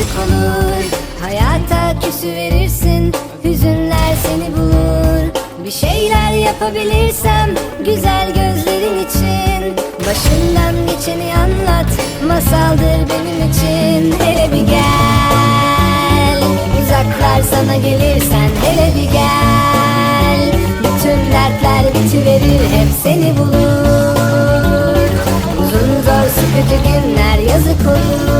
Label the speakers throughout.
Speaker 1: yazık olur Hayata küsü verirsin. Hüzünler seni bulur. Bir şeyler yapabilirsem Güzel gözlerin için. Başından geçeni anlat. Masaldır benim için. Hele bir gel. Uzaklar sana gelirsen Hele bir gel. Bütün dertler bitiverir Hep seni bulur. Uzun zor sıkıcı günler yazık olur.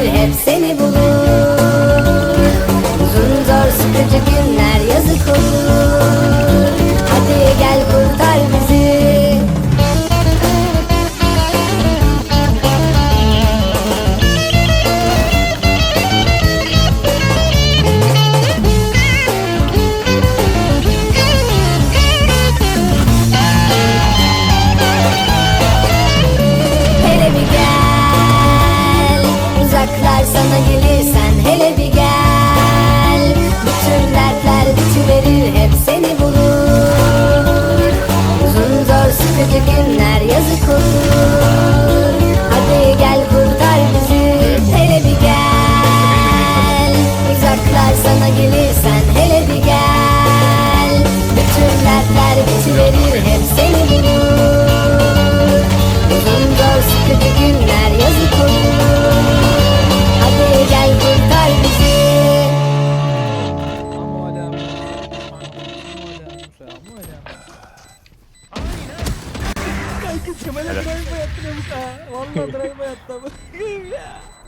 Speaker 1: Bana drive'a yattı Lavuk ha. Valla drive'a yattı.